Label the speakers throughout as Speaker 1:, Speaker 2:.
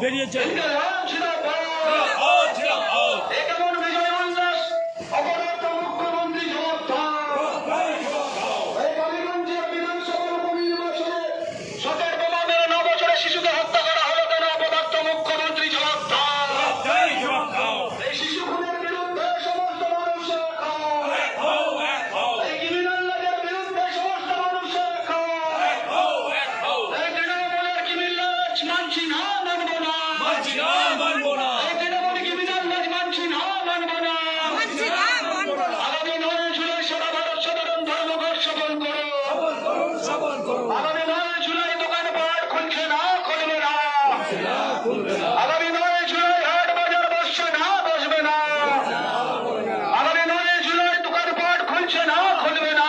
Speaker 1: বেরিয়ে যায় খুলছে না বসবে না। আগামী নয় জুলাই দোকানপাট খুলছে না খুলবে না।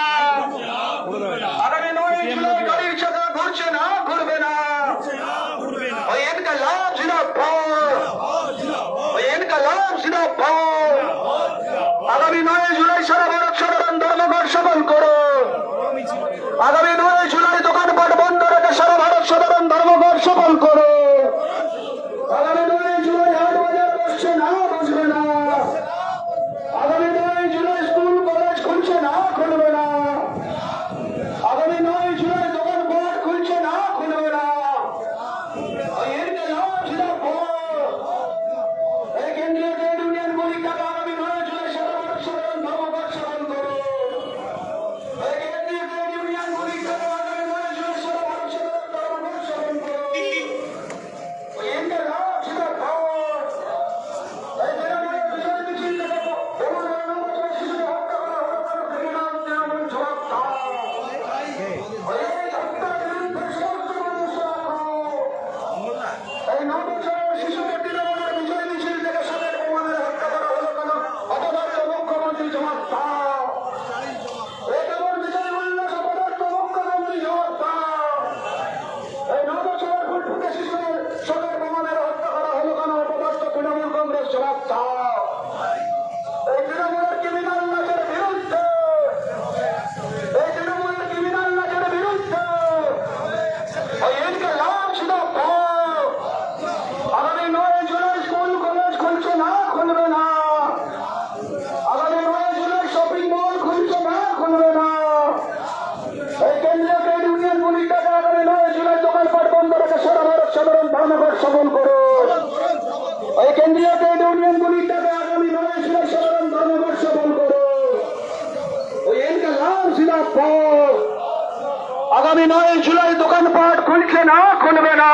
Speaker 1: আগামী নয় জুলাই গাড়ির চাকা ঘুরছে না ঘুরবে না। ওই এনকা লাভ জিরা ওই এনকা লাভ জিরা আগামী নয় জুলাই সারা ভারত সাধারণ ধর্মঘট সফল এই কেন্দ্রীয় ট্রেড ইউনিয়ন গুলি টাকা করে নয় জুলাই দোকানপাট বন্ধ রেখে সারা ভারত সাধারণ ধর্মঘট সফল করো। এই কেন্দ্রীয় ট্রেড ইউনিয়ন গুলি টাকা আগামী নয় জুলাই সাধারণ ধর্মঘট সফল করো। ওই আগামী নয় জুলাই দোকানপাট খুলছে না খুলবে না।